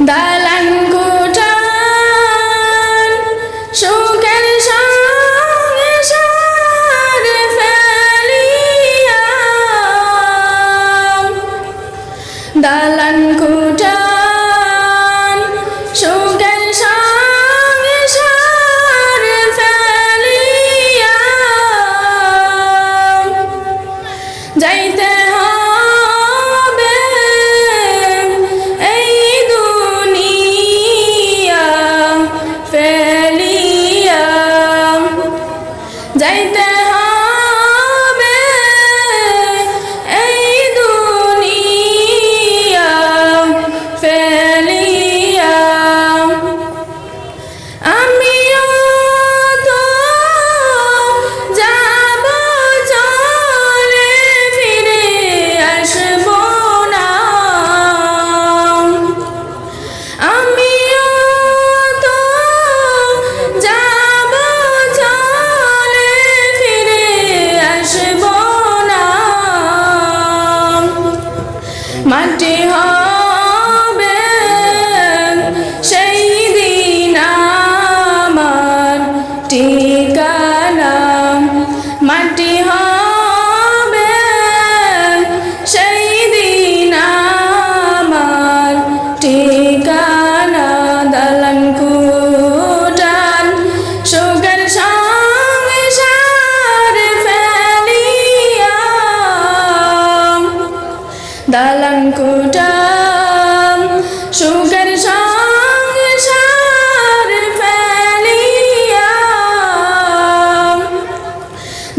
দালান গুটান সুখের সঙ্গে সারে ফেলিয়া দালান গুটান সুখের সঙ্গে সারে ফেলিয়া যাইতে হয় দালান কোটাম সুখের সংসার ফেলিয়া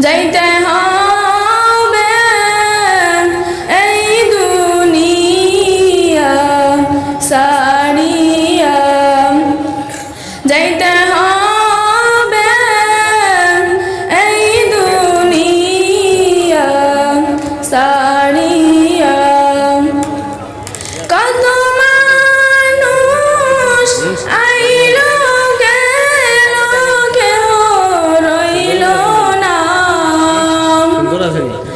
যাইতে 선생님.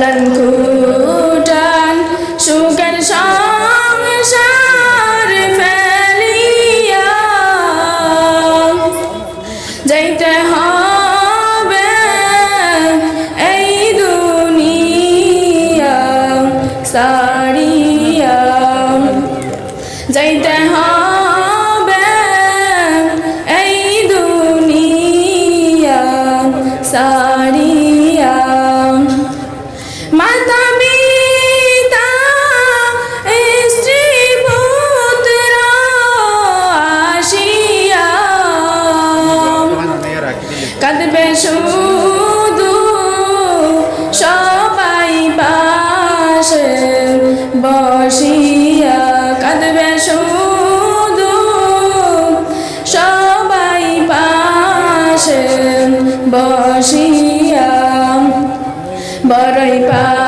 লালন খুটান সুখের সংসার ফেলিয়া। যাইতে হবে এই দুনিয়া সারিয়া। যাইতে হবে বসিয়া বড়ই পা